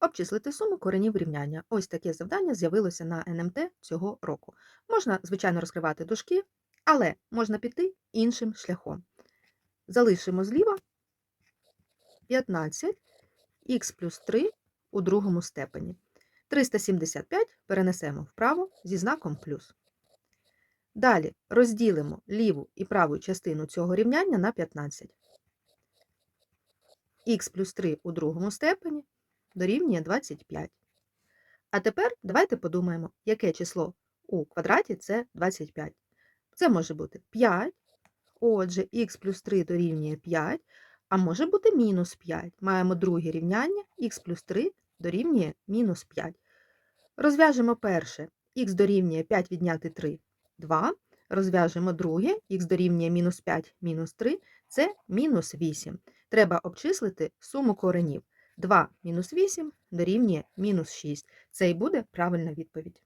Обчислити суму коренів рівняння. Ось таке завдання з'явилося на НМТ цього року. Можна, звичайно, розкривати дужки, але можна піти іншим шляхом. Залишимо зліва 15 х плюс 3 у другому степені. 375 перенесемо вправо зі знаком плюс. Далі розділимо ліву і праву частину цього рівняння на 15. х плюс 3 у другому степені дорівнює 25. А тепер давайте подумаємо, яке число у квадраті це 25. Це може бути 5, отже, х плюс 3 дорівнює 5, а може бути мінус 5. Маємо друге рівняння, х плюс 3 дорівнює мінус 5. Розв'яжемо перше, х дорівнює 5 відняти 3 – 2. Розв'яжемо друге, х дорівнює мінус 5 мінус 3 – це мінус 8. Треба обчислити суму коренів. 2 мінус 8 дорівнює мінус 6. Це і буде правильна відповідь.